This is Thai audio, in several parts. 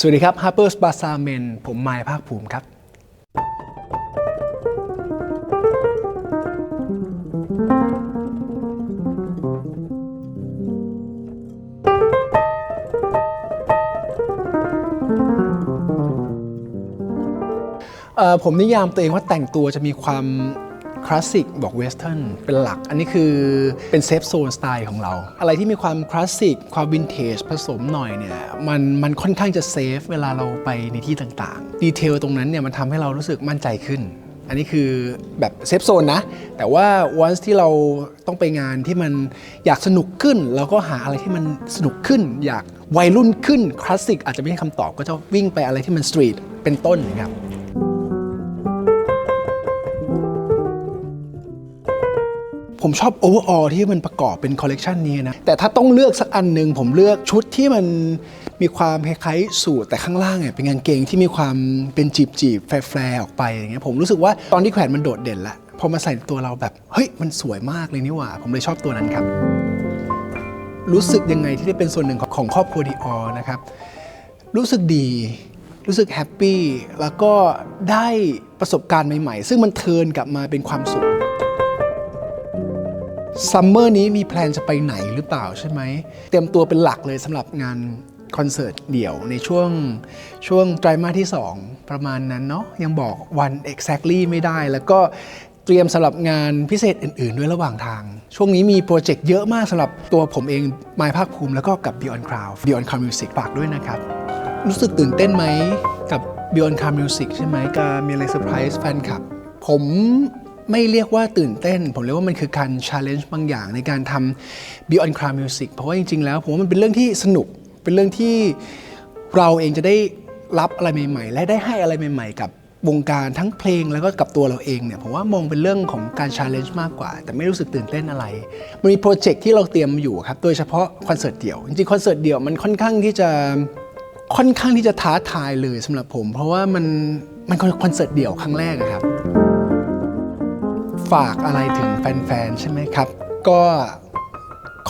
สวัสดีครับ Harper's Bazaar Men ผมมายภาคภูมิครับ ผมนิยามตัวเองว่าแต่งตัวจะมีความ คลาสสิกบอกเวสเทิร์นเป็นหลัก อันนี้คือเป็นเซฟโซนสไตล์ของเรา อะไรที่มีความคลาสสิกความวินเทจผสมหน่อยเนี่ยมันมันค่อนข้างจะเซฟเวลาเราไปในที่ต่างๆ ดีเทลตรงนั้นเนี่ยมันทำให้เรารู้สึกมั่นใจขึ้นอันนี้คือแบบเซฟโซนนะ แต่ว่าวันที่เราต้องไปงานที่มันอยากสนุกขึ้น เราก็หาอะไรที่มันสนุกขึ้น อยากวัยรุ่นขึ้น คลาสสิกอาจจะไม่ใช่คำตอบก็จะวิ่งไปอะไรที่มันสตรีทเป็นต้นนะครับ ผมชอบโอเวอร์ออที่มันประกอบเป็นคอลเลกชันนี้นะ แต่ถ้าต้องเลือกสักอันหนึ่งผมเลือกชุดที่มันมีความคล้ายๆสูทแต่ข้างล่างเนี่ยเป็นกางเกงที่มีความเป็นจีบจีบๆแฟร์ๆออกไปอย่างเงี้ยผมรู้สึกว่าตอนที่แขวนมันโดดเด่นละพอมาใส่ตัวเราแบบ เฮ้ย มันสวยมากเลยนี่หว่า ผมเลยชอบตัวนั้นครับ รู้สึกยังไงที่ได้เป็นส่วนหนึ่งของครอบครัวดีออนะครับ รู้สึกดีรู้สึกแฮปปี้แล้วก็ได้ประสบการณ์ใหม่ๆ ซึ่งมันเทินกลับมาเป็นความสุข ซัมเมอร์นี้มีแพลนจะไปไหนหรือเปล่าใช่ไหม เตรียมตัวเป็นหลักเลยสำหรับงานคอนเสิร์ตเดี่ยวในช่วงช่วงไตรมาสที่ 2 ประมาณนั้นเนาะยังบอกวัน exactly ไม่ได้ แล้วก็เตรียมสำหรับงานพิเศษอื่น ๆ ด้วยระหว่างทาง ช่วงนี้มีโปรเจกต์เยอะมากสำหรับตัวผมเองมายภาคภูมิ แล้วก็กับ Beyond Cloud Beyond Cloud Music ฝากด้วยนะครับ รู้สึกตื่นเต้นไหมกับ Beyond Cloud Music ใช่ไหมการมีอะไรเซอร์ไพรส์แฟนคลับผม ไม่เรียกว่าตื่นเต้น ผมเรียกว่ามันคือการ challenge บางอย่างในการทำ Beyond Cloud Music เพราะว่าจริงๆ แล้วผมว่ามันเป็นเรื่องที่สนุก เป็นเรื่องที่เราเองจะได้รับอะไรใหม่ ๆ และได้ให้อะไรใหม่ ๆ กับวงการทั้งเพลงแล้วก็กับตัวเราเองเนี่ยผมว่ามองเป็นเรื่องของการ challenge มากกว่า แต่ไม่รู้สึกตื่นเต้นอะไร มันมีโปรเจกต์ที่เราเตรียมอยู่ครับโดยเฉพาะคอนเสิร์ตเดี่ยว จริงๆคอนเสิร์ตเดี่ยวมันค่อนข้างที่จะค่อนข้างที่จะท้าทายเลยสำหรับผม เพราะว่ามันมันคอนเสิร์ตเดี่ยวครั้งแรกครับ ฝากอะไรถึงแฟนๆ ใช่ไหมครับ ก็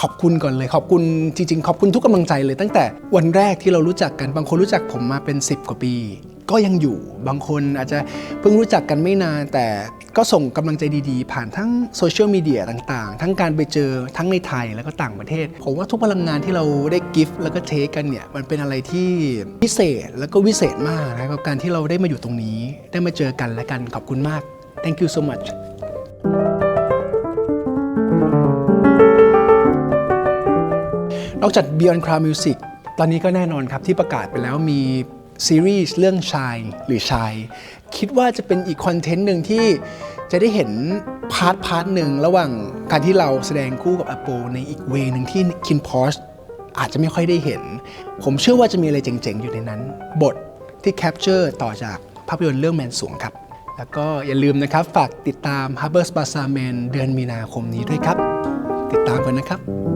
ขอบคุณก่อนเลยขอบคุณจริงๆ ขอบคุณทุกกำลังใจเลย ตั้งแต่วันแรกที่เรารู้จักกันบางคนรู้จักผมมาเป็น 10 กว่าปี ก็ยังอยู่บางคนอาจจะเพิ่งรู้จักกันไม่นาน แต่ก็ส่งกำลังใจดีๆ ผ่านทั้งโซเชียลมีเดียต่างๆ ทั้งการไปเจอทั้งในไทยแล้วก็ต่างประเทศ ผมว่าทุกพลังงานที่เราได้กิฟต์แล้วก็เทคกันเนี่ยมันเป็นอะไรที่พิเศษแล้วก็วิเศษมากนะครับกับการที่เราได้มาอยู่ตรงนี้ ได้มาเจอกันและกันขอบคุณมาก thank you so much นอกจาก Beyond Cloud Music ตอนนี้ก็แน่นอนครับที่ประกาศไปแล้วมีซีรีส์เรื่องชายหรือชาย คิดว่าจะเป็นอีกคอนเทนต์หนึ่งที่จะได้เห็นพาร์ทพาร์ทหนึ่งระหว่างการที่เราแสดงคู่กับอโปในอีกเวนึงที่คินพอชอาจจะไม่ค่อยได้เห็น ผมเชื่อว่าจะมีอะไรเจ๋งๆ อยู่ในนั้น บทที่แคปเจอร์ต่อจากภาพยนตร์เรื่องแมนสวงครับ แล้วก็อย่าลืมนะครับ ฝากติดตาม Harper's Bazaar Man เดือนมีนาคมนี้ด้วยครับ ติดตามกันนะครับ